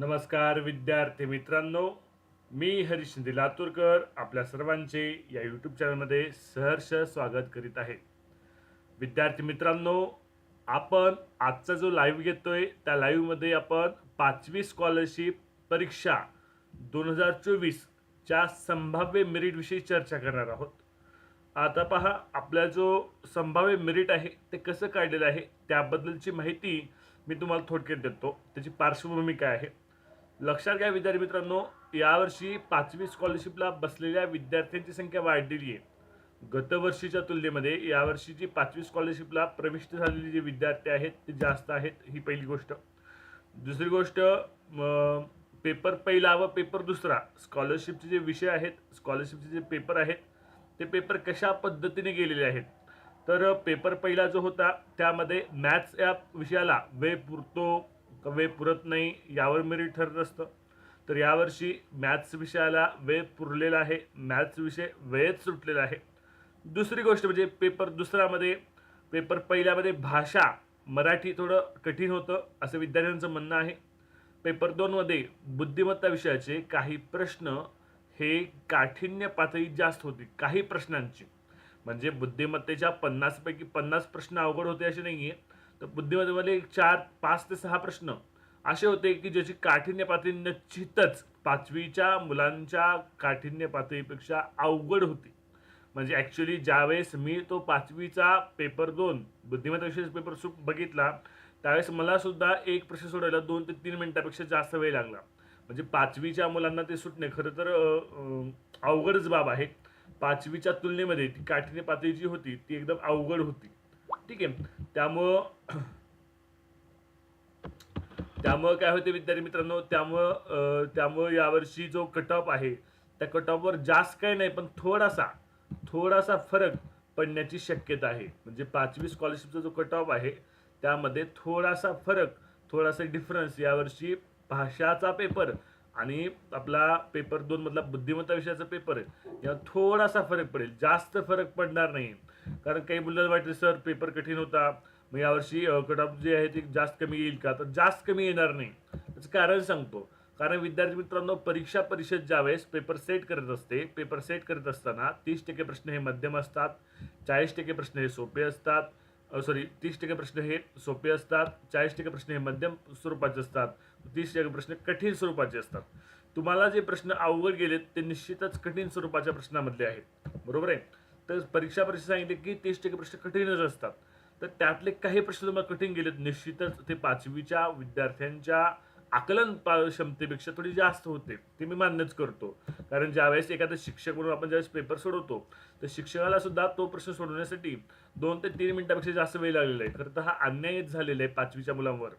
नमस्कार विद्यार्थी मित्रांनो. मी हरीश निधी लातूरकर आपल्या सर्वांचे या यूट्यूब चॅनलमध्ये सहर्ष स्वागत करीत आहे. विद्यार्थी मित्रांनो आपण आजचा जो लाईव्ह घेतोय त्या लाईव्हमध्ये आपण पाचवी स्कॉलरशिप परीक्षा दोन हजार चोवीसच्या संभाव्य मेरिटविषयी चर्चा करणार आहोत. आता पहा आपला जो संभाव्य मेरिट आहे ते कसं काढलेलं आहे त्याबद्दलची माहिती मी तुम्हाला थोडक्यात देतो. त्याची पार्श्वभूमी काय आहे? लक्षात घ्या विद्यार्थी मित्रांनो यावर्षी पाचवी स्कॉलरशिपला बसलेल्या विद्यार्थ्यांची संख्या वाढलेली आहे. गतवर्षीच्या तुलनेमध्ये यावर्षीची पाचवी स्कॉलरशिपला प्रविष्ट झालेले जे विद्यार्थी आहेत ते जास्त आहेत ही पहिली गोष्ट. दुसरी गोष्ट पेपर पहिला व पेपर दुसरा स्कॉलरशिपचे जे विषय आहेत स्कॉलरशिपचे जे पेपर आहेत ते पेपर कशा पद्धतीने गेलेले आहेत? तर पेपर पहिला जो होता त्यामध्ये मॅथ्स या विषयाला वेळ पुरतो का वेळ पुरत नाही यावर मेरिट ठरत असतं. तर यावर्षी मॅथ्स विषयाला वेळ पुरलेला आहे. मॅथ्स विषय वेळेत सुटलेला आहे. दुसरी गोष्ट म्हणजे पेपर दुसऱ्यामध्ये पेपर पहिल्यामध्ये भाषा मराठी थोडं कठीण होतं असं विद्यार्थ्यांचं म्हणणं आहे. पेपर दोनमध्ये बुद्धिमत्ता विषयाचे काही प्रश्न हे काठिण्य पातळी जास्त होती काही प्रश्नांची. म्हणजे बुद्धिमत्तेच्या पन्नासपैकी पन्नास प्रश्न अवघड होते असे नाही आहे तर बुद्धिमत्तेमध्ये चार पाच ते सहा प्रश्न असे होते की ज्याची काठिण्य पातळी निश्चितच पाचवीच्या मुलांच्या काठिण्य पातळीपेक्षा अवघड होती. म्हणजे ॲक्च्युली ज्यावेळेस मी तो पाचवीचा पेपर दोन बुद्धिमत्ता पेपर सु बघितला त्यावेळेस मला सुद्धा एक प्रश्न सोडवायला दोन ते तीन मिनटापेक्षा जास्त वेळ लागला. म्हणजे पाचवीच्या मुलांना ते सुटणे खरं तर अवघडच बाब आहे. पाचवीच्या तुलनेमध्ये ती काठिण्य पातळी जी होती ती एकदम अवघड होती. ठीक आहे. त्यामुळं त्यामुळं काय होते विद्यार्थी मित्रांनो? त्यामुळं त्यामुळं यावर्षी जो कट ऑफ आहे त्या कट ऑफवर जास्त काही नाही पण थोडासा थोडासा फरक पडण्याची शक्यता आहे. म्हणजे पाचवी स्कॉलरशिपचा जो कट ऑफ आहे त्यामध्ये थोडासा फरक थोडासा डिफरन्स यावर्षी भाषाचा पेपर आणि आपला पेपर दोन मधला बुद्धिमत्ता विषयाचा पेपर आहे थोडासा फरक पडेल. जास्त फरक पडणार नाही. कारण काही मुलं वाटले सर पेपर कठीण होता. मग यावर्षी कट ऑफ जे आहे ते जास्त कमी येईल का? तर जास्त कमी येणार नाही. त्याचं कारण सांगतो. कारण विद्यार्थी मित्रांनो परीक्षा परिषद ज्यावेळेस पेपर सेट करत असते पेपर सेट करत असताना तीस टक्के प्रश्न हे मध्यम असतात चाळीस टक्के प्रश्न हे सोपे असतात सॉरी तीस टक्के प्रश्न हे सोपे असतात चाळीस टक्के प्रश्न हे मध्यम स्वरूपाचे असतात तीस टक्के प्रश्न कठीण स्वरूपाचे असतात. तुम्हाला जे प्रश्न अवघड गेलेत ते निश्चितच कठीण स्वरूपाच्या प्रश्नामधले आहेत. बरोबर आहे? तर परीक्षा परीक्षा सांगितले की तीस टक्के प्रश्न कठीणच असतात. तर त्यातले काही प्रश्न तुम्हाला कठीण गेलेत. निश्चितच ते पाचवीच्या विद्यार्थ्यांच्या आकलन क्षमतेपेक्षा थोडी जास्त होते ते मी मान्यच करतो. कारण ज्यावेळेस एखादा शिक्षक म्हणून आपण ज्यावेळेस पेपर सोडवतो तर शिक्षकाला सुद्धा तो प्रश्न सोडवण्यासाठी दोन ते तीन मिनिटापेक्षा जास्त वेळ लागलेला आहे. खरं तर हा अन्यायच झालेला आहे पाचवीच्या मुलांवर.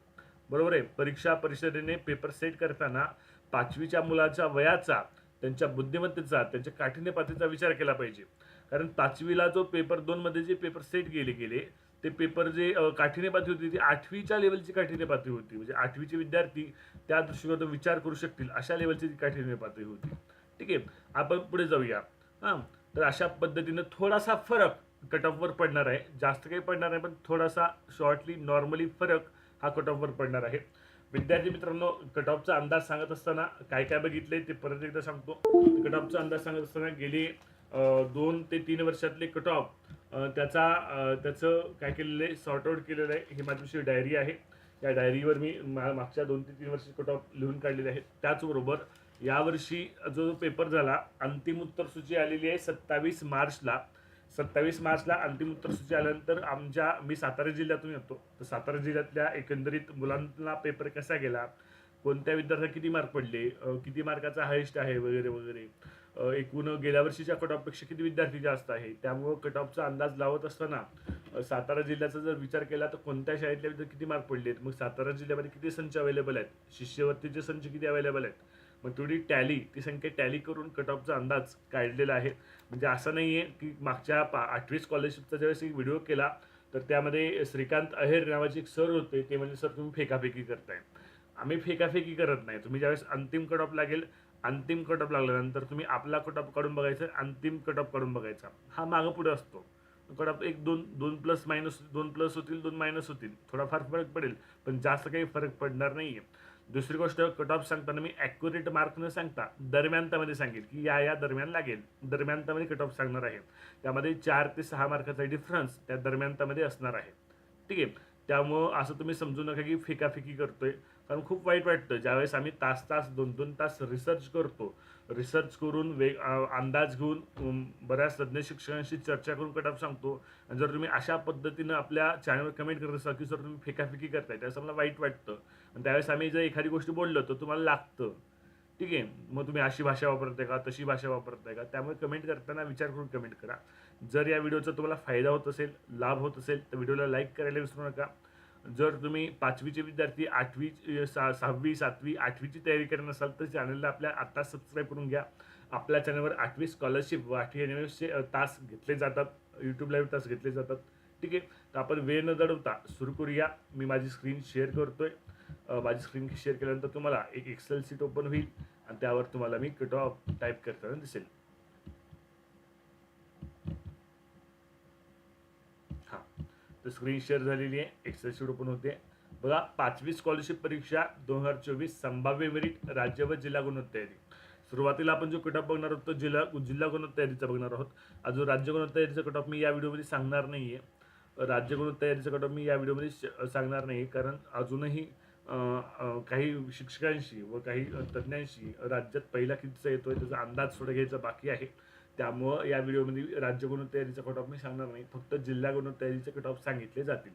बरोबर आहे? परीक्षा परिषदेने पेपर सेट करताना पाचवीच्या मुलाच्या वयाचा त्यांच्या बुद्धिमत्तेचा त्यांच्या काठिण्य पातळीचा विचार केला पाहिजे. कारण पाचवीला जो पेपर दोनमध्ये जे पेपर सेट केले गेले ते पेपर जे काठीने काठिण्य पातळी होती ती आठवीच्या लेवलची काठिण्य पातळी होती. म्हणजे आठवीचे विद्यार्थी त्या दृष्टीकोनातून विचार करू शकतील अशा लेवलची ती काठिण्य पातळी होती. ठीक आहे? आपण पुढे जाऊया. हां? तर अशा पद्धतीनं थोडासा फरक कट ऑफवर पडणार आहे. जास्त काही पडणार नाही पण थोडासा शॉर्टली नॉर्मली फरक हा कट ऑफवर पडणार आहे. विद्यार्थी मित्रांनो कट ऑफचा अंदाज सांगत असताना काय काय बघितले ते परत एकदा सांगतो. कट ऑफचा अंदाज सांगत असताना गेली दोन ते तीन वर्षातले कट ऑफ त्याचा त्याचं काय केलेलं आहे सॉर्ट आउट केलेलं आहे ही माझी डायरी आहे. या डायरीवर मी मा- मागच्या दोन ते तीन वर्ष कट ऑफ लिहून काढलेले आहेत. त्याचबरोबर यावर्षी जो जो पेपर झाला अंतिम उत्तर सूची आलेली आहे सत्तावीस मार्चला. सत्तावीस मार्चला अंतिम उत्तर सूची आल्यानंतर आमच्या मी सातारा जिल्ह्यातून येतो. तर सातारा जिल्ह्यातल्या एकंदरीत मुलांना पेपर कसा गेला? कोणत्या विद्यार्थ्याला किती मार्क पडले? किती मार्काचा हायेस्ट आहे? वगैरे वगैरे. एकूण गेल्या वर्षीच्या कट ऑफपेक्षा किती विद्यार्थी जास्त आहे? त्यामुळं कट ऑफचा अंदाज लावत असताना सातारा जिल्ह्याचा जर विचार केला तर कोणत्या शाळेतल्या विद्यार्थी किती मार्क पडलेत? मग सातारा जिल्ह्यामध्ये किती संच अवेलेबल आहेत? शिष्यवृत्तीचे संच किती अवेलेबल आहेत? मग थोडी टॅली ती संख्या टॅली करून कट ऑफचा अंदाज काढलेला आहे. म्हणजे असं नाही आहे की मागच्या पा आठवी स्कॉलरशिपचा ज्यावेळेस एक व्हिडिओ केला तर त्यामध्ये श्रीकांत अहेर नावाचे एक सर होते. ते म्हणजे सर तुम्ही फेकाफेकी करताय. आम्ही फेकाफेकी करत नाही. तुम्ही ज्यावेळेस अंतिम कट ऑफ लागेल अंतिम कटअप लागल्यानंतर तुम्ही आपला कटअप काढून बघायचा अंतिम कटअप काढून बघायचा. हा मागं पुढे असतो. कटअप एक दोन दोन प्लस मायनस दोन प्लस होतील दोन मायनस होतील. थोडाफार फरक पडेल पण जास्त काही फरक पडणार नाही आहे दुसरी गोष्ट कट ऑफ सांगताना मी ॲक्युरेट मार्क न सांगता दरम्यानतामध्ये सांगेल की या या दरम्यान लागेल. दरम्यानतामध्ये कट ऑफ सांगणार आहे. त्यामध्ये चार ते सहा मार्काचा डिफरन्स त्या दरम्यानतामध्ये असणार आहे. ठीक आहे? त्यामुळं असं तुम्ही समजू नका की फिकाफिकी करतोय. कारण खूप वाईट वाटतं. ज्यावेळेस आम्ही तास तास दोन दोन तास रिसर्च करतो. रिसर्च करून वेग अंदाज घेऊन बऱ्याच तज्ज्ञ शिक्षकांशी चर्चा करून कट सांगतो. आणि जर तुम्ही अशा पद्धतीनं आपल्या चॅनलवर कमेंट करत असाल की सर तुम्ही फेकाफेकी करताय त्यावेळेस मला वाईट वाटतं. आणि त्यावेळेस आम्ही जर एखादी गोष्ट बोललो तर तुम्हाला लागतं. ठीक आहे? मग तुम्ही अशी भाषा वापरताय का? तशी भाषा वापरताय का? त्यामुळे कमेंट करताना विचार करून कमेंट करा. जर या व्हिडिओचा तुम्हाला फायदा होत असेल लाभ होत असेल तर व्हिडिओला लाईक करायला विसरू नका. जर तुम्ही पाचवीचे विद्यार्थी आठवी सा सहावी सातवी आठवीची तयारी करत नसाल तर चॅनलला आपल्या आत्ता सबस्क्राईब करून घ्या. आपल्या चॅनलवर आठवी स्कॉलरशिप व आठवी एनएमएसचे तास घेतले जातात. यूट्यूब लाईव्ह तास घेतले जातात. ठीक आहे? तर आपण वेळ न दडवता सुरू करूया. मी माझी स्क्रीन शेअर करतोय. आहे माझी स्क्रीन शेअर केल्यानंतर तुम्हाला एक एक्सेल सीट ओपन होईल. आणि त्यावर तुम्हाला मी कट ऑफ टाईप करताना दिसेल हां तर स्क्रीन शेअर झालेली आहे. एक्सेल शीट ओपन होते. बघा पाचवी स्कॉलरशिप परीक्षा दोन हजार चोवीस संभाव्य मेरिट राज्य व जिल्हा गुणवत्ता तयारी सुरुवातीला आपण जो कट ऑफ बघणार आहोत तो जिल्हा जिल्हा गुणवत्ता तयारीचा बघणार आहोत. अजून राज्य गुणवत्ता तयारीचा कट ऑफ मी या व्हिडिओमध्ये सांगणार नाही आहे राज्य गुणवत्ता तयारीचा कट ऑफ मी या व्हिडिओमध्ये श- सांगणार नाही कारण अजूनही काही शिक्षकांशी व काही तज्ज्ञांशी राज्यात पहिला कितीचा येतो आहे त्याचा अंदाज थोडा घ्यायचा बाकी आहे. त्यामुळं या व्हिडिओमध्ये राज्य गुणवत्ता तयारीचा कट ऑफ मी सांगणार नाही. फक्त जिल्हा गुणवत्ता तयारीचे कट ऑफ सांगितले जातील.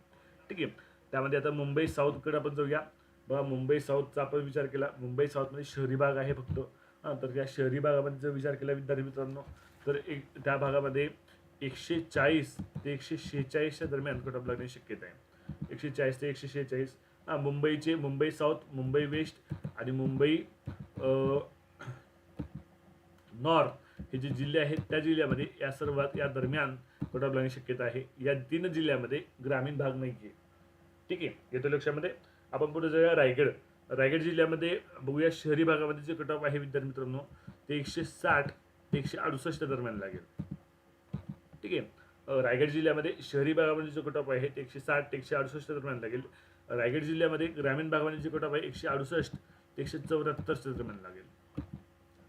ठीक आहे? त्यामध्ये आता मुंबई साऊथकडे आपण जाऊया. बघा मुंबई साऊथचा आपण विचार केला. मुंबई साऊथमध्ये शहरी भाग आहे फक्त. हां तर या शहरी भागामध्ये जर विचार केला विद्यार्थी मित्रांनो तर एक त्या भागामध्ये एकशे चाळीस ते एकशे शेहेचाळीसच्या दरम्यान कट ऑफ लागण्याची शक्यता आहे. एकशे चाळीस ते एकशे शेहेचाळीस. हां मुंबईचे मुंबई साऊथ मुंबई वेस्ट आणि मुंबई नॉर्थ हे जे जिल्हे आहेत त्या जिल्ह्यामध्ये या सर्वात या दरम्यान कोटा ऑफ लागण्याची शक्यता आहे. या तीन जिल्ह्यामध्ये ग्रामीण भाग नाही आहे ठीक आहे? येतो लक्षामध्ये? आपण पुढे जाऊया रायगड. रायगड जिल्ह्यामध्ये बघूया शहरी भागामध्ये जे कट ऑफ आहे विद्यार्थी मित्रांनो ते एकशे साठ ते एकशे अडुसष्ट दरम्यान लागेल. ठीक आहे? रायगड जिल्ह्यामध्ये शहरी भागामध्ये जो कट ऑफ आहे ते एकशे साठ ते एकशे अडुसष्ट दरम्यान लागेल. रायगड जिल्ह्यामध्ये ग्रामीण भागामध्ये जे कट ऑफ आहे एकशे अडुसष्ट ते एकशे चौऱ्याहत्तर दरम्यान लागेल.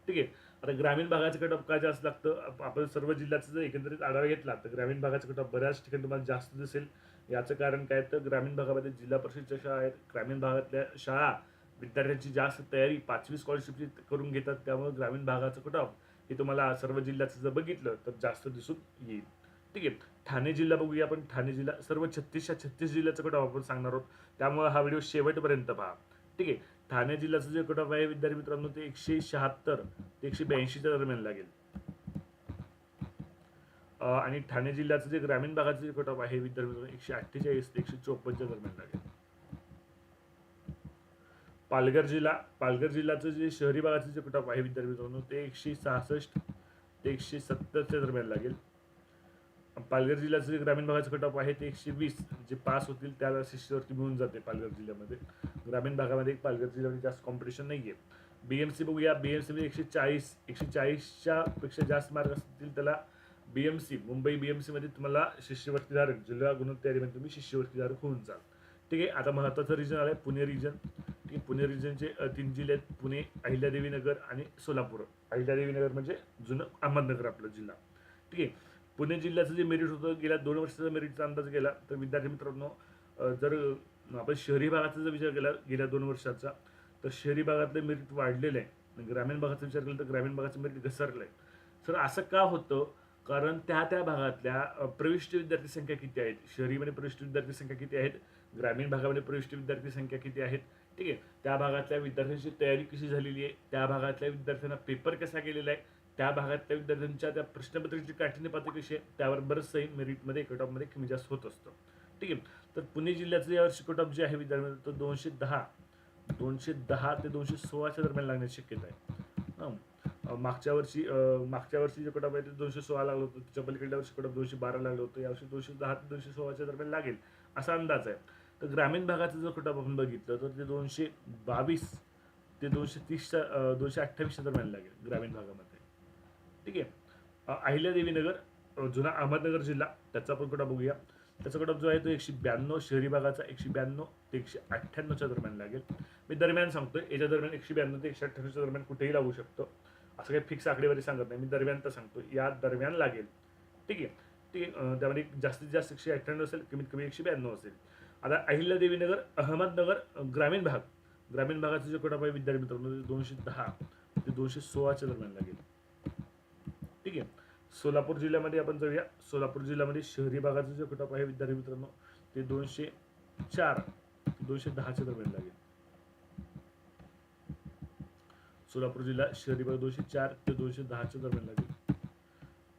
ठीक आहे? आता ग्रामीण भागाचं कटऑफ काय जास्त लागतं? आपण सर्व जिल्ह्याचा जर एकंदरीत आढावा घेतला तर ग्रामीण भागाचं कटऑफ बऱ्याच ठिकाणी तुम्हाला जास्त दिसेल. याचं कारण काय? तर ग्रामीण भागामध्ये जिल्हा परिषदच्या शाळा आहेत. ग्रामीण भागातल्या शाळा विद्यार्थ्यांची जास्त तयारी पाचवी स्कॉलरशिपची करून घेतात. त्यामुळे ग्रामीण भागाचं कटऑफ हे तुम्हाला सर्व जिल्ह्याचं जर बघितलं तर जास्त दिसून येईल. ठीक आहे? ठाणे जिल्हा बघूया आपण. ठाणे जिल्हा सर्व छत्तीसच्या छत्तीस जिल्ह्याचं कटऑफ आपण सांगणार आहोत. त्यामुळे हा व्हिडिओ शेवटपर्यंत पहा. ठीक आहे? ठाणे जिल्ह्याचं जे कट ऑफ आहे विद्यार्थी मित्रांनो ते एकशे शहात्तर ते एकशे ब्याऐंशीच्या दरम्यान लागेल. आणि ठाणे जिल्ह्याचं जे ग्रामीण भागाचं जे कट ऑफ आहे विद्यार्थी मित्रांनो एकशे अठ्ठेचाळीस ते एकशे चोपन्नच्या दरम्यान लागेल. पालघर जिल्हा पालघर जिल्ह्याचं जे शहरी भागाचं जे कट ऑफ आहे विद्यार्थी मित्रांनो ते एकशे सहासष्ट ते एकशे सत्तरच्या दरम्यान लागेल. पालघर जिल्ह्याचं जे ग्रामीण भागाचं कट ऑफ आहे ते एकशे वीस जे पास होतील त्याला शिष्यवृत्ती मिळून जाते पालघर जिल्ह्यामध्ये. ग्रामीण भागामध्ये पालघर जिल्ह्यामध्ये जास्त कॉम्पिटिशन नाही आहे बी एम सी बघूया बी एम सीमध्ये एकशे चाळीस एकशे चाळीसच्या पेक्षा जास्त मार्क असतील त्याला B M C Mumbai B M सीमध्ये तुम्हाला शिष्यवृत्तीधारक जिल्हा गुणवत्तारीमध्ये तुम्ही शिष्यवृत्तीधारक होऊन जाल. ठीक आहे? आता महत्त्वाचं रिजन आलं आहे पुणे रिजन ठीक आहे? पुणे रिजनचे तीन जिल्हे आहेत. पुणे अहिल्यादेवी नगर आणि सोलापूर. अहिल्यादेवी नगर म्हणजे जुनं अहमदनगर आपला जिल्हा. ठीक आहे? पुणे जिल्ह्याचं जे मेरिट होतं गेल्या दोन वर्षाचा मेरिटचा अंदाज गेला तर विद्यार्थी मित्रांनो जर आपण शहरी भागाचा जर विचार केला गेल्या दोन वर्षाचा तर शहरी भागातलं मेरिट वाढलेलं आहे. ग्रामीण भागाचा विचार केला तर ग्रामीण भागाचं मेरिट घसरलं आहे. सर असं का होतं? कारण त्या त्या भागातल्या प्रविष्ट विद्यार्थी संख्या किती आहेत? शहरीमध्ये प्रविष्ट विद्यार्थी संख्या किती आहेत? ग्रामीण भागामध्ये प्रविष्ट विद्यार्थी संख्या किती आहेत? ठीक आहे. त्या भागातल्या विद्यार्थ्यांची तयारी कशी झालेली आहे? त्या भागातल्या विद्यार्थ्यांना पेपर कसा गेलेला आहे? त्या भागातल्या विद्यार्थ्यांच्या त्या प्रश्नपत्रिकेची काठिण्य पातळी कशी आहे त्यावर बरंचसंही मेरिटमध्ये कटऑफमध्ये कमी जास्त होत असतं. ठीक आहे? तर पुणे जिल्ह्याचं यावर्षी कटऑफ जे आहे विद्यार्थ्यांचं तो दोनशे दहा दोनशे दहा ते दोनशे सोळाच्या दरम्यान लागण्याची शक्यता आहे. मागच्या वर्षी मागच्या वर्षी जे कटऑफ आहे ते दोनशे सोळा लागलं होतं. त्याच्या पलीकडल्या वर्षी कटऑफ दोनशे बारा लागलं होतं. यावर्षी दोनशे दहा ते दोनशे सोळाच्या दरम्यान लागेल असा अंदाज आहे. तर ग्रामीण भागाचं जर कटऑफ आपण बघितलं तर ते दोनशे बावीस ते दोनशे तीसच्या दोनशे अठ्ठावीसच्या दरम्यान लागेल ग्रामीण भागामध्ये. ठीक आहे. अहिल्यादेवी नगर जुना अहमदनगर जिल्हा त्याचा आपण कोटा बघूया? त्याचा कोटा जो आहे तो एकशे ब्याण्णव शहरी भागाचा एकशे ब्याण्णव ते एकशे अठ्ठ्याण्णवच्या दरम्यान लागेल. मी दरम्यान सांगतो याच्या दरम्यान एकशे ब्याण्णव ते एकशे अठ्ठ्याण्णवच्या दरम्यान कुठेही लागू शकतो. असं काही फिक्स आकडेवारी सांगत नाही. मी दरम्यान तर सांगतो या दरम्यान लागेल. ठीक आहे. ठीक आहे त्यामध्ये जास्तीत जास्त एकशे अठ्ठ्याण्णव असेल कमीत कमी एकशे ब्याण्णव असेल. आता अहिल्यादेवीनगर अहमदनगर ग्रामीण भाग. ग्रामीण भागाचा जो कोटा पाहिजे विद्यार्थी मित्रांनो दोनशे दहा ते दोनशे सोळाच्या दरम्यान लागेल. ठीक आहे. सोलापूर जिल्ह्यामध्ये आपण जाऊया. सोलापूर जिल्ह्यामध्ये शहरी भागाचा जो कटॉप आहे विद्यार्थी मित्रांनो ते दोनशे चार दोनशे दहाच्या दरम्यान लागेल. सोलापूर जिल्हा शहरी भाग दोनशे चार ते दोनशे दहाच्या दरम्यान लागेल.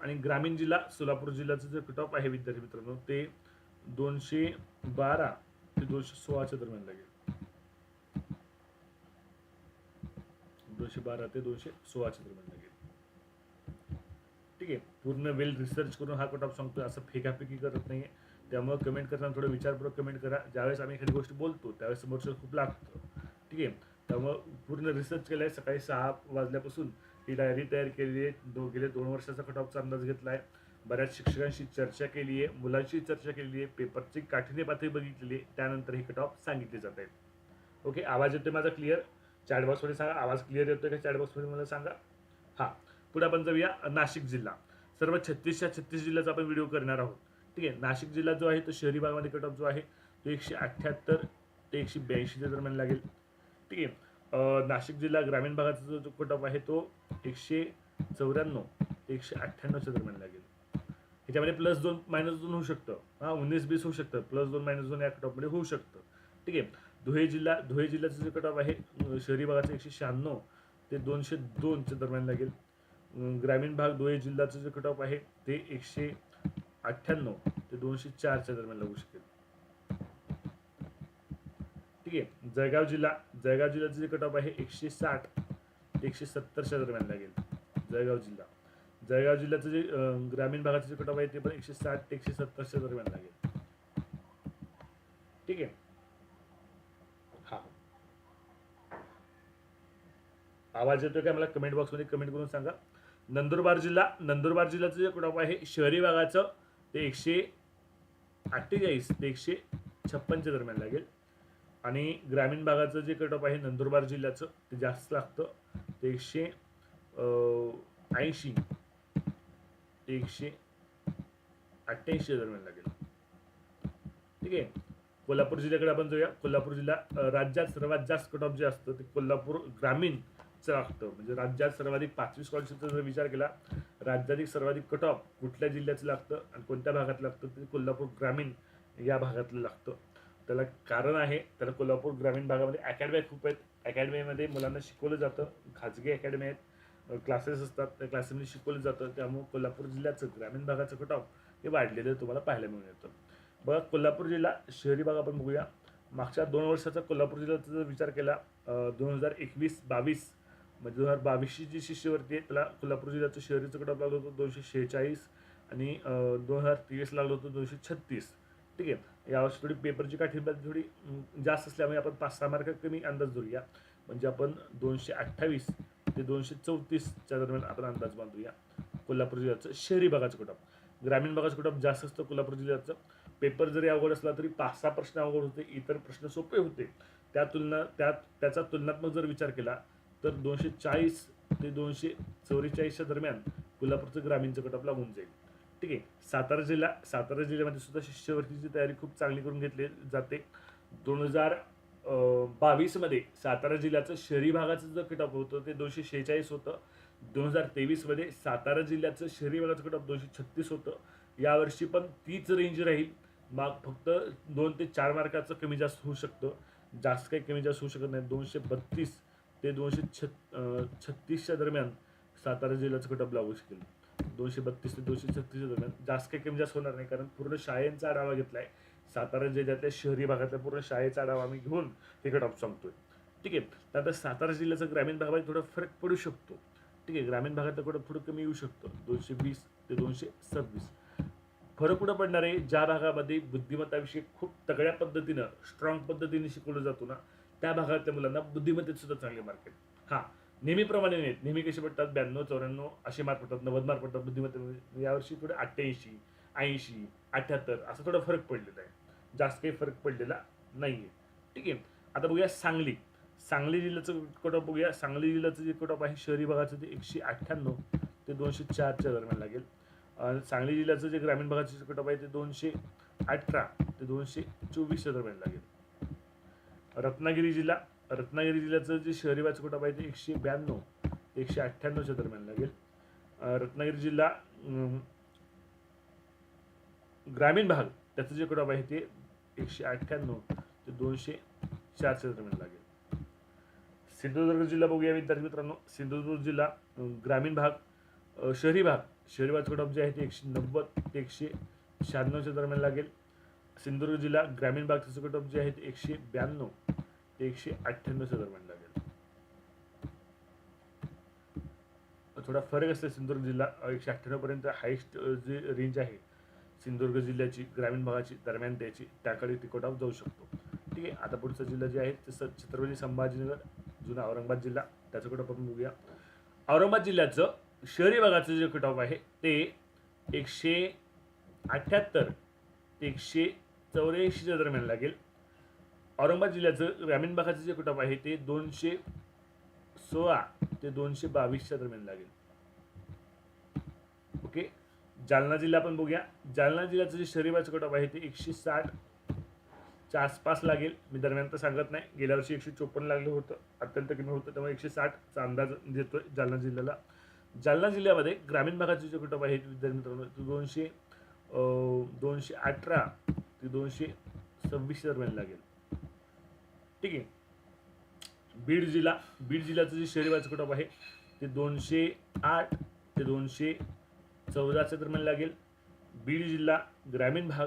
आणि ग्रामीण जिल्हा सोलापूर जिल्ह्याचं जे कटॉप आहे विद्यार्थी मित्रांनो ते दोनशे बारा ते दोनशे सोळाच्या दरम्यान लागेल. दोनशे बारा ते दोनशे सोळाच्या दरम्यान लागेल. ठीक आहे. पूर्ण वेल रिसर्च करून हा कट ऑफ असं फेकाफेकी करत नाहीये. त्यामुळे कमेंट करताना थोडं विचारपूर्वक कमेंट करा. ज्यावेळेस आम्ही एखादी गोष्ट बोलतो त्यावेळेस समोरचं खूप लागतं. ठीक आहे. त्यामुळं पूर्ण रिसर्च केलं आहे सकाळी सहा वाजल्यापासून ही डायरी तयार केली आहे. दो गेले दोन वर्षाचा कट ऑफचा अंदाज घेतला आहे बऱ्याच शिक्षकांशी चर्चा केली आहे. मुलांशी चर्चा केली आहे. पेपरची काठीने पातळी बघितलेली आहे. त्यानंतर हे कट ऑफ सांगितले जात आहेत. ओके. आवाज येतोय माझा क्लिअर चॅटबॉक्समध्ये सांगा. आवाज क्लिअर येतोय का? चॅटबॉक्समध्ये मला सांगा. हां. पुढे आपण जाऊया नाशिक जिल्हा. सर्व छत्तीसच्या छत्तीस जिल्ह्याचा आपण व्हिडिओ करणार आहोत. ठीक आहे? नाशिक जिल्हा जो आहे तो शहरी भागामध्ये कट ऑफ जो आहे तो एकशे अठ्ठ्याहत्तर ते एकशे ब्याऐंशीच्या दरम्यान लागेल. ठीक आहे? नाशिक जिल्हा ग्रामीण भागाचा जो- कट ऑफ आहे तो एकशे चौऱ्याण्णव ते एकशे अठ्ठ्याण्णवच्या दरम्यान लागेल. ह्याच्यामध्ये प्लस दोन मायनस दोन होऊ शकतं. हां उन्नीस बीस होऊ शकतं. प्लस दोन मायनस दोन या कट ऑफमध्ये होऊ शकतं. ठीक आहे? धुळे जिल्हा धुळे जिल्ह्याचं जे कट ऑफ आहे शहरी भागाचं एकशे शहाण्णव ते दोनशे दोनच्या दरम्यान लागेल. ग्रामीण भाग धुळे जिल्ह्याचं जे कट ऑफ आहे ते एकशे अठ्ठ्याण्णव ते दोनशे चारच्या दरम्यान लागू शकेल. ठीक आहे? जळगाव जिल्हा जळगाव जिल्ह्याचं जे कट ऑफ आहे एकशे साठ ते एकशे सत्तरच्या दरम्यान लागेल. जळगाव जिल्हा. जळगाव जिल्ह्याचं जे ग्रामीण भागाचं जे कट ऑफ आहे ते पण एकशे साठ ते एकशे सत्तरच्या दरम्यान लागेल. ठीक आहे? आवाज येतोय काय? मला कमेंट बॉक्समध्ये कमेंट करून सांगा. नंदुरबार जिल्हा नंदुरबार जिल्ह्याचं जे कुटुंब आहे शहरी भागाचं ते एकशे अठ्ठेचाळीस ते एकशे छप्पनच्या दरम्यान लागेल. आणि ग्रामीण भागाचं जे कटॉप आहे नंदुरबार जिल्ह्याचं ते जास्त लागतं. ते एकशे ऐंशी ते एकशे अठ्ठ्याऐंशी दरम्यान लागेल. ठीक आहे? कोल्हापूर जिल्ह्याकडे आपण जाऊया. कोल्हापूर जिल्हा राज्यात सर्वात जास्त कटॉप जे असतं ते कोल्हापूर ग्रामीण लागतं म्हणजे राज्यात सर्वाधिक पाचवी स्कॉलरशिपचा जर विचार केला राज्याधिक सर्वाधिक कट ऑफ कुठल्या जिल्ह्याचं लागतं आणि कोणत्या भागात लागतं? ते कोल्हापूर ग्रामीण या भागातलं लागतं. त्याला कारण आहे त्याला कोल्हापूर ग्रामीण भागामध्ये अकॅडम्या खूप आहेत. अकॅडमीमध्ये मुलांना शिकवलं जातं. खाजगी अकॅडमी आहेत. क्लासेस असतात. त्या क्लासेसमध्ये शिकवलं जातं. त्यामुळे कोल्हापूर जिल्ह्याचं ग्रामीण भागाचं कट ऑफ हे वाढलेलं तुम्हाला पाहायला मिळून येतं. बघा कोल्हापूर जिल्हा शहरी भाग आपण बघूया. मागच्या दोन वर्षाचा कोल्हापूर जिल्ह्याचा जर विचार केला दोन हजार एकवीस बावीस म्हणजे दोन हजार बावीसची जी शिष्यवृत्ती आहे त्याला कोल्हापूर जिल्ह्याचं शहरीचं कट लागलं होतं दोनशे शेहेचाळीस आणि दोन हजार तेवीस लागलं होतं दोनशे छत्तीस. ठीक आहे? यावर्षी थोडी पेपरची काठीणपणा थोडी जास्त असल्यामुळे आपण पाच सहा मार्क कमी अंदाज धरूया. म्हणजे आपण दोनशे अठ्ठावीस ते दोनशे चौतीसच्या दरम्यान आपण अंदाज बांधूया. कोल्हापूर जिल्ह्याचं शहरी भागाचं कुटुंब ग्रामीण भागाचं कुटुंब जास्त असतं कोल्हापूर जिल्ह्याचं. पेपर जरी अवघड असला तरी पाच सहा प्रश्न अवघड होते इतर प्रश्न सोपे होते. त्या तुलना त्या त्याचा तुलनात्मक जर विचार केला तर दोनशे चाळीस ते दोनशे चौवेचाळीसच्या दरम्यान कोल्हापूरचं ग्रामीणचं कटअप लागून जाईल. ठीक आहे? सातारा जिल्हा सातारा जिल्ह्यामध्ये सुद्धा शिष्यवृत्तीची तयारी खूप चांगली करून घेतली जाते. दोन हजार बावीसमध्ये सातारा जिल्ह्याचं शहरी भागाचं जर कटअप होतं ते दोनशे शेहेचाळीस होतं. दोन हजार तेवीसमध्ये सातारा जिल्ह्याचं शहरी भागाचं कटअप दोनशे छत्तीस होतं. यावर्षी पण तीच रेंज राहील. मग फक्त दोन ते चार मार्काचं कमी जास्त होऊ शकतं. जास्त काही कमी जास्त होऊ शकत नाही. दोनशे बत्तीस ते दोनशे छत छत्तीसच्या दरम्यान सातारा जिल्ह्याचं कटअप लागू शकेल. दोनशे बत्तीस ते दोनशे छत्तीसच्या दरम्यान जास्त काही कमी जास्त होणार नाही कारण पूर्ण शाळेंचा आढावा घेतला आहे सातारा जिल्ह्यातल्या शहरी भागातल्या पूर्ण शाळेचा आढावा आम्ही घेऊन हे कटअप सांगतोय. ठीक आहे? त्यानंतर सातारा जिल्ह्याचा ग्रामीण भागामध्ये थोडा फरक पडू शकतो. ठीक आहे? ग्रामीण भागातलं कुठं थोडं कमी येऊ शकतं. दोनशे वीस ते दोनशे सव्वीस. फरक कुठं पडणार आहे? ज्या भागामध्ये बुद्धिमत्ताविषयी खूप तगड्या पद्धतीनं स्ट्रॉंग पद्धतीने शिकवलं जातो ना त्या भागातल्या मुलांना बुद्धिमत्तेत सुद्धा चांगले मार्क आहेत. हां नेहमीप्रमाणे नाहीत नेहमी कसे पडतात? ब्याण्णव चौऱ्याण्णव असे मार्क पडतात. नव्वद मार्क पडतात बुद्धिमत्तेमध्ये. यावर्षी थोडे अठ्ठ्याऐंशी ऐंशी अठ्ठ्याहत्तर असा थोडा फरक पडलेला आहे. जास्त काही फरक पडलेला नाही आहे ठीक आहे. आता बघूया सांगली. सांगली जिल्ह्याचं कट ऑफ बघूया. सांगली जिल्ह्याचं जे कट ऑफ आहे शहरी भागाचं ते एकशे अठ्ठ्याण्णव ते दोनशे चारच्या दरम्यान लागेल. आणि सांगली जिल्ह्याचं जे ग्रामीण भागाचं कट ऑफ आहे ते दोनशे अठरा ते दोनशे चोवीसच्या दरम्यान लागेल. रत्नागिरी जिल्हा रत्नागिरी जिल्ह्याचं जे शहरी वाचकोटा आहे ते एकशे ब्याण्णव एकशे अठ्ठ्याण्णवच्या दरम्यान लागेल. रत्नागिरी जिल्हा ग्रामीण भाग त्याचं जे कट आहे ते एकशे अठ्ठ्याण्णव ते दोनशे चारच्या दरम्यान लागेल. सिंधुदुर्ग जिल्हा बघूया विद्यार्थी मित्रांनो. सिंधुदुर्ग जिल्हा ग्रामीण भाग शहरी भाग शहरी भाग जे आहे ते एकशे नव्वद ते एकशे शहाण्णवच्या दरम्यान लागेल. सिंधुदुर्ग जिल्हा ग्रामीण भाग त्याचं ऑफ जे आहे ते एकशे ब्याण्णव ते एकशे अठ्ठ्याण्णवच्या दरम्यान लागेल थोडा फरक असतो सिंधुदुर्ग जिल्हा एकशे अठ्ठ्याण्णव पर्यंत हायेस्ट जे रेंज आहे सिंधुदुर्ग जिल्ह्याची ग्रामीण भागाची दरम्यान त्याची त्याकडे ती ऑफ जाऊ शकतो. ठीक आहे आता पुढचा जिल्हा जे आहे ते स- छत्रपती संभाजीनगर जुना औरंगाबाद जिल्हा त्याचं कट ऑफ आपण बघूया. औरंगाबाद जिल्ह्याचं शहरी भागाचं जे कट ऑफ आहे ते एकशे अठ्ठ्याहत्तर ते एकशे चौऱ्याऐंशीच्या दरम्यान लागेल औरंगाबाद जिल्ह्याचं ग्रामीण भागाचं जे कट आहे ते दोनशे सोळा ते दोनशे बावीसच्या दरम्यान लागेल. ओके? जालना जिल्हा आपण बघूया. जालना जिल्ह्याचं जे शरीराचं भागाचं आहे ते एकशे साठ च्या आसपास लागेल. मी दरम्यान तर सांगत नाही. गेल्या वर्षी एकशे चोपन्न लागलं होतं. अत्यंत कमी होतं त्यामुळे एकशे साठचा अंदाज देतोय जालना जिल्ह्याला. जालना जिल्ह्यामध्ये ग्रामीण भागाचे जे कुटुंब आहेत विद्यार्थी मित्रांनो दोनशे दोनशे अठरा ते दोनशे सव्वीस दरम्यान लागेल. ठीक आहे. बीड जिल्हा बीड जिल्ह्याचं जे शहरी भागाचं आहे ते दोनशे आठ ते दोनशे चौदाच्या दरम्यान लागेल. बीड जिल्हा ग्रामीण भाग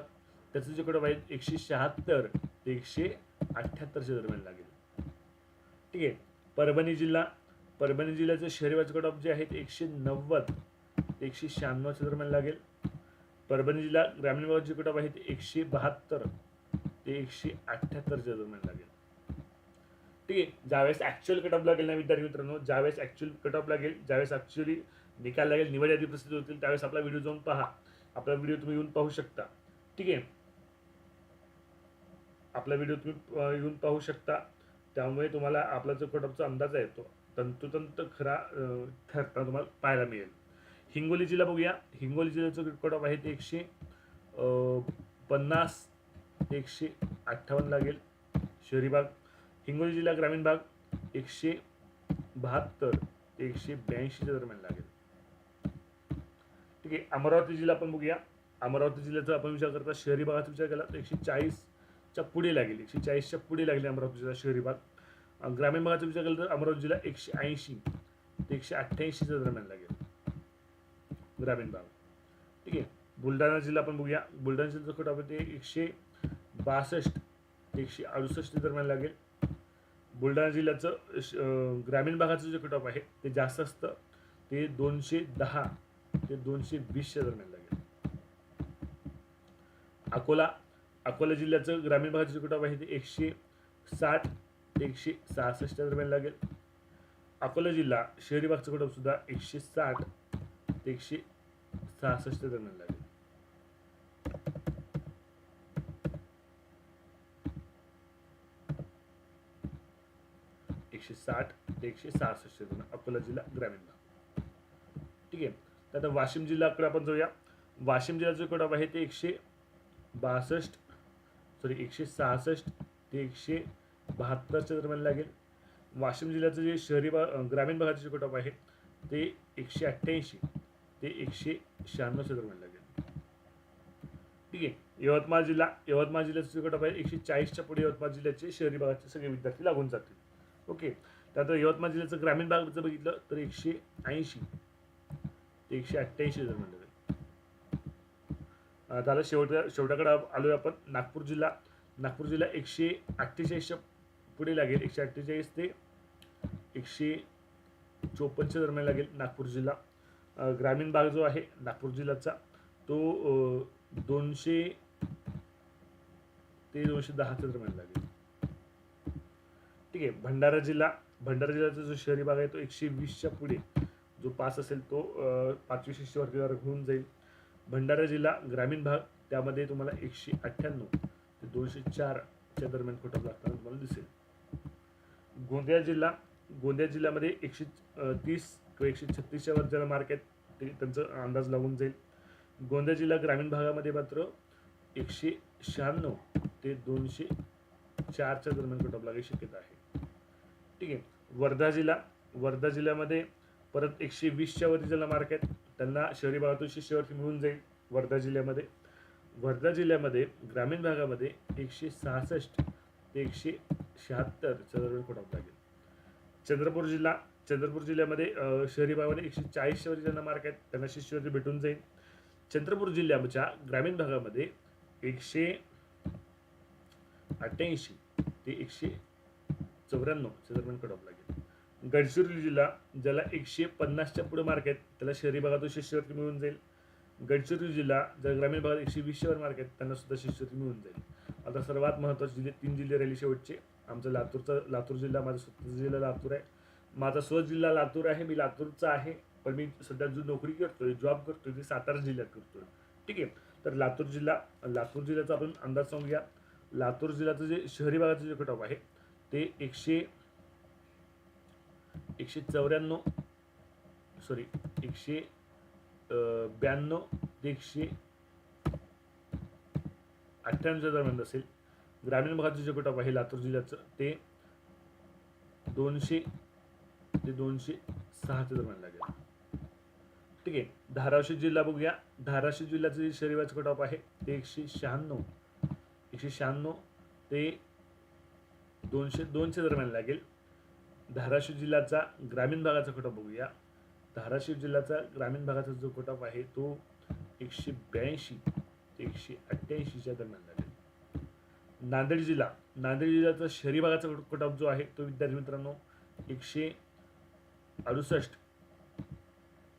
त्याचं जे कटॉप आहे एकशे शहात्तर ते एकशे अठ्ठ्याहत्तरच्या दरम्यान लागेल. ठीक आहे. परभणी जिल्हा परभणी जिल्ह्याचं शहरी भागाचं ऑफ जे आहे ते एकशे नव्वद ते एकशे शहाण्णवच्या दरम्यान लागेल. परभणी जिल्हा ग्रामीण भागात कट ऑफ आहे ते एकशे बहात्तर ते एकशे अठ्ठ्याहत्तरच्या दरम्यान लागेल. ठीक आहे? ज्यावेळेस ॲक्च्युअल कट ऑफ लागेल ना विद्यार्थी मित्रांनो ज्यावेळेस ॲक्च्युअल कट ऑफ लागेल ज्यावेळेस ॲक्च्युअली निकाल लागेल निवड यादी प्रसिद्ध होतील त्यावेळेस आपला व्हिडिओ जाऊन पहा. आपला व्हिडिओ तुम्ही येऊन पाहू शकता. ठीक आहे? आपला व्हिडिओ तुम्ही येऊन पाहू शकता. त्यामुळे तुम्हाला आपला जो कट ऑफचा अंदाज आहे तो तंतोतंत खरा ठरता तुम्हाला पाहायला मिळेल. हिंगोली जिल्हा बघूया. हिंगोली जिल्ह्याचं कट ऑफ आहे ते एकशे पन्नास एकशे अठ्ठावन्न लागेल. शहरी भाग. हिंगोली जिल्हा ग्रामीण भाग एकशे बहात्तर ते एकशे ब्याऐंशीच्या दरम्यान लागेल. ठीक आहे अमरावती जिल्हा आपण बघूया. अमरावती जिल्ह्याचा आपण विचार करता शहरी भागाचा विचार केला तर एकशे चाळीसच्या पुढे लागेल. एकशे चाळीसच्या पुढे लागेल अमरावती जिल्हा शहरी भाग. ग्रामीण भागाचा विचार केला तर अमरावती जिल्हा एकशे ऐंशी ते एकशे अठ्ठ्याऐंशीच्या दरम्यान लागेल. ग्रामीण भाग. ठीक आहे. बुलढाणा जिल्हा आपण बघूया. बुलढाणा जिल्ह्याचं कट ऑफ ते एकशे बासष्ट एकशे अडुसष्ट दरम्यान लागेल. बुलढाणा जिल्ह्याचं ग्रामीण भागाचं जे कट ऑफ आहे ते जास्त असतं. ते दोनशे दहा ते दोनशे वीसच्या दरम्यान लागेल. अकोला अकोला जिल्ह्याचं ग्रामीण भागाचं जे कट ऑफ आहे ते एकशे साठ ते एकशे सहासष्टच्या दरम्यान लागेल. अकोला जिल्हा शहरी भागचं कट ऑफ सुद्धा एकशे साठ एकशे सहासष्टच्या दरम्यान लागेल. एकशे साठ ते एकशे सहासष्ट दरम्यान अकोला जिल्हा ग्रामीण भाग. ठीक आहे. तर आता वाशिम जिल्ह्याकडे आपण जाऊया. वाशिम जिल्ह्याचं कट ऑफ आहे ते एकशे बासष्ट सॉरी एकशे सहासष्ट ते एकशे बहात्तरच्या दरम्यान लागेल. वाशिम जिल्ह्याचं जे शहरी भाग ग्रामीण भागाचे जे कट ऑफ आहे ते एकशे अठ्ठ्याऐंशी. ते एकशे शहाण्णवच्या दरम्यान लागेल ठीक आहे. यवतमाळ जिल्हा यवतमाळ जिल्ह्याचं जे आहे एकशे चाळीसच्या पुढे यवतमाळ जिल्ह्याचे शहरी भागाचे सगळे विद्यार्थी लागून जातील. ओके. त्यानंतर यवतमाळ जिल्ह्याचं ग्रामीण भाग जर बघितलं तर एकशे ऐंशी ते एकशे अठ्ठ्याऐंशी दरम्यान लागेल दादा त्याला शेवट्याकडे शेवटाकडे आलोय आपण. नागपूर जिल्हा नागपूर जिल्हा एकशे अठ्ठेचाळीसच्या पुढे लागेल. एकशे अठ्ठेचाळीस ते एकशे चोपन्नच्या दरम्यान लागेल नागपूर जिल्हा. ग्रामीण भाग जो आहे नागपूर जिल्ह्याचा तो दोनशे ते दोनशे दहाच्या दरम्यान लागेल. ठीक आहे भंडारा जिल्हा भंडारा जिल्ह्याचा जो शहरी भाग आहे तो एकशे वीसच्या पुढे जो पास असेल तो पाचवी शिष्यवर्गीवर होऊन जाईल. भंडारा जिल्हा ग्रामीण भाग त्यामध्ये तुम्हाला एकशे अठ्ठ्याण्णव ते दोनशे चारच्या दरम्यान कट लागताना तुम्हाला दिसेल. गोंदिया जिल्हा गोंदिया जिल्ह्यामध्ये एकशे तीस किंवा एकशे छत्तीसच्या वर ज्याला मार्क आहेत ते त्यांचा अंदाज लागून जाईल. गोंदिया जिल्हा ग्रामीण भागामध्ये मात्र एकशे शहाण्णव ते दोनशे चारच्या दरम्यान कट ऑफ लागायची शक्यता आहे. ठीक आहे. वर्धा जिल्हा वर्धा जिल्ह्यामध्ये परत एकशे वीसच्या वरती ज्याला मार्क आहेत त्यांना शहरी भागातून शिष्यवृत्ती मिळून जाईल वर्धा जिल्ह्यामध्ये. वर्धा जिल्ह्यामध्ये ग्रामीण भागामध्ये एकशे सहासष्ट ते एकशे शहात्तरच्या दरम्यान कट ऑफ लागेल. चंद्रपूर जिल्हा चंद्रपूर जिल्ह्यामध्ये शहरी भागामध्ये एकशे चाळीसच्या वरती ज्यांना मार्क आहेत त्यांना शिष्यवृत्ती भेटून जाईल. चंद्रपूर जिल्ह्याच्या ग्रामीण भागामध्ये एकशे अठ्ठ्याऐंशी ते एकशे चौऱ्याण्णवच्या दरम्यान कट ऑफ लागेल. गडचिरोली जिल्हा ज्याला एकशे पन्नासच्या पुढे मार्क आहेत त्याला शहरी भागातून शिष्यवृत्ती मिळून जाईल. गडचिरोली जिल्हा ज्या ग्रामीण भागात एकशे वीसशेवर मार्क आहेत त्यांना सुद्धा शिष्यवृत्ती मिळून जाईल. आता सर्वात महत्त्वाचे जिल्हे तीन जिल्हे राहिले शेवटचे. आमचं लातूरचा लातूर जिल्हा माझा स्वतःचा जिल्हा लातूर आहे. माझा स्व जिल्हा लातूर आहे मी लातूरचा आहे पण मी सध्या जो नोकरी करतोय जॉब करतोय ते सातारा जिल्ह्यात करतोय. ठीक आहे? तर लातूर जिल्हा लातूर जिल्ह्याचा आपण अंदाज सांगूया लातूर जिल्ह्याचं जे शहरी भागाचं जे कटॉप आहे ते एकशे एकशे चौऱ्याण्णव सॉरी एकशे ब्याण्णव ते एकशे अठ्ठ्याण्णवच्या दरम्यान असेल. ग्रामीण भागाचं जे कटॉप आहे लातूर जिल्ह्याचं ते दोनशे ते दोनशे सहाच्या दरम्यान लागेल. ठीक आहे धाराशिव जिल्हा बघूया. धाराशिव जिल्ह्याचं जे शहरी भागाचं कट ऑफ आहे ते एकशे शहाण्णव. एकशे शहाण्णव ते दोनशे दोनशे दरम्यान लागेल. धाराशिव जिल्ह्याचा ग्रामीण भागाचा कट ऑफ बघूया. धाराशिव जिल्ह्याचा ग्रामीण भागाचा जो कट ऑफ आहे तो एकशे ब्याऐंशी ते एकशे अठ्ठ्याऐंशीच्या दरम्यान लागेल. नांदेड जिल्हा. नांदेड जिल्ह्याचा शहरी भागाचा कट ऑफ जो आहे तो विद्यार्थी मित्रांनो एकशे अडुसष्ट.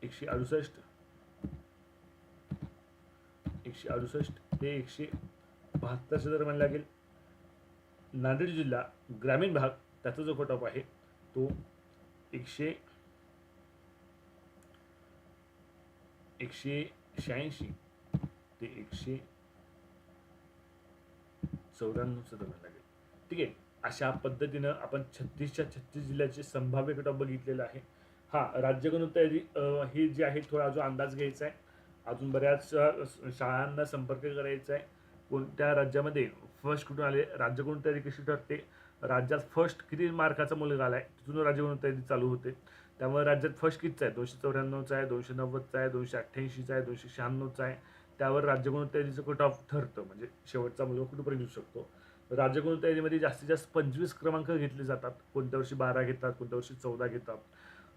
एकशे अडुसष्ट. एकशे अडुसष्ट ते एकशे बहात्तरच्या दरम्यान लागेल. नांदेड जिल्हा ग्रामीण भाग त्याचा जो कटॉप आहे तो एकशे एकशे शहाऐंशी ते एकशे चौऱ्याण्णवचं दरम्यान लागेल. ठीक आहे? अशा पद्धतीनं आपण छत्तीसच्या छत्तीस जिल्ह्याचे संभाव्य कटॉप बघितलेलं आहे. हा राज्य तयारी हे जे आहे थोडा अजून अंदाज घ्यायचा आहे. अजून बऱ्याच शाळांना संपर्क करायचा आहे. कोणत्या राज्यामध्ये फर्स्ट कुठून आले? राज्य तयारी कशी ठरते? राज्यात फर्स्ट किती मार्काचा मुलगा आला आहे तिथून राज्य तयारी चालू होते. त्यामुळे राज्यात फर्स्ट कितीचा आहे? दोनशे चौऱ्याण्णवचा आहे दोनशे नव्वदचा आहे दोनशे अठ्ठ्याऐंशीचा आहे दोनशे शहाण्णवचा आहे. त्यावर राज्य तयारीचं कट ऑफ ठरतं. म्हणजे शेवटचा मुलगा कुठेपर्यंत येऊ शकतो? राज्यगुण तयारीमध्ये जास्तीत जास्त पंचवीस क्रमांक घेतले जातात. कोणत्या वर्षी बारा घेतात कोणत्या वर्षी चौदा घेतात.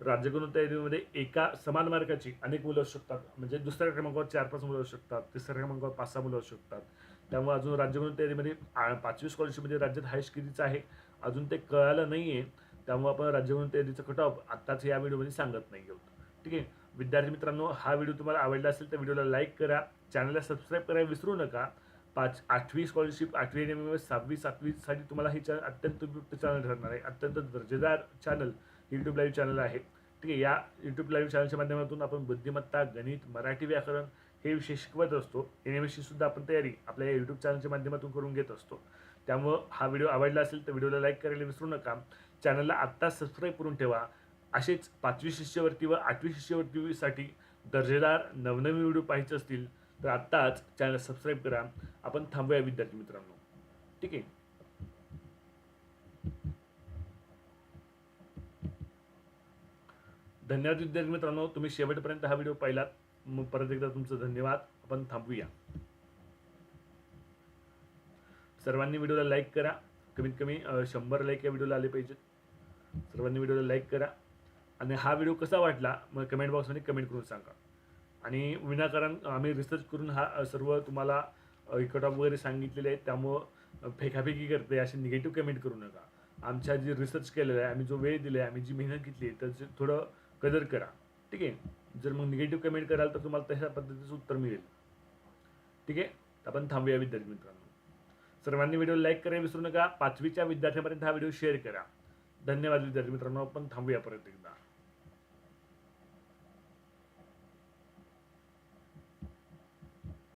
राज्यगुण तयारीमध्ये एका समान मार्काची अनेक मुलं असू शकतात. म्हणजे दुसऱ्या क्रमांकावर चार पाच मुलं असू शकतात तिसऱ्या क्रमांकावर पाच सहा मुलं असू शकतात. त्यामुळे अजून राज्यगुण तयारीमध्ये पाचवी स्कॉलरशिपमध्ये राज्यात हायस्ट कितीचं आहे अजून ते कळालं नाही आहे त्यामुळे आपण राज्यगुण तयारीचं कट ऑफ आत्ताच या व्हिडिओमध्ये सांगत नाही आहोत. ठीक आहे? विद्यार्थी मित्रांनो हा व्हिडिओ तुम्हाला आवडला असेल तर व्हिडिओला लाईक करा. चॅनलला सबस्क्राईब करायला विसरू नका. पाच आठवी स्कॉलरशिप आठवी एन एम एस सहावी सातवीसाठी तुम्हाला हे चॅनल अत्यंत उपयुक्त चॅनल ठरणार आहे. अत्यंत दर्जेदार चॅनल यूट्यूब लाईव्ह चॅनल आहे. ठीक आहे या यूट्यूब लाईव्ह चॅनलच्या माध्यमातून आपण बुद्धिमत्ता गणित मराठी व्याकरण हे विषय शिकवत असतो. एन एम एसची सुद्धा आपण तयारी आपल्या या यूट्यूब चॅनलच्या माध्यमातून करून घेत असतो. त्यामुळं हा व्हिडिओ आवडला असेल तर व्हिडिओला लाईक करायला विसरू नका. चॅनलला आत्ता सबस्क्राईब करून ठेवा. असेच पाचवी शिष्यवृत्ती व आठवी शिष्यवृत्तीसाठी दर्जेदार नवनवीन व्हिडिओ पाहायचे असतील तर आत्ताच चॅनल सबस्क्राईब करा. आपण थांबूया विद्यार्थी मित्रांनो. ठीक आहे? धन्यवाद विद्यार्थी मित्रांनो. तुम्ही शेवटपर्यंत हा व्हिडिओ पाहिलात. मग परत एकदा तुमचं धन्यवाद. आपण थांबूया. सर्वांनी व्हिडिओला लाईक करा. कमीत कमी शंभर लाईक या व्हिडिओला आले पाहिजेत. सर्वांनी व्हिडिओला लाईक करा. आणि हा व्हिडिओ कसा वाटला मग कमेंट बॉक्समध्ये कमेंट करून सांगा. आणि विनाकारण आम्ही रिसर्च करून हा सर्व तुम्हाला कट ऑफ वगैरे सांगितलेले आहेत. त्यामुळं फेकाफेकी करते. असे निगेटिव्ह कमेंट करू नका. आमच्या जे रिसर्च केलेलं आहे आम्ही जो वेळ दिला आहे आम्ही जी मेहनत घेतली आहे त्याचे थोडं कदर करा. ठीक आहे? जर मग निगेटिव्ह कमेंट कराल तर तुम्हाला तशा पद्धतीचं उत्तर मिळेल. ठीक आहे? आपण थांबूया विद्यार्थी मित्रांनो. सर्वांनी व्हिडिओ लाईक करायला विसरू नका. पाचवीच्या विद्यार्थ्यांपर्यंत हा व्हिडिओ शेअर करा. धन्यवाद विद्यार्थी मित्रांनो. आपण थांबूया परत एकदा.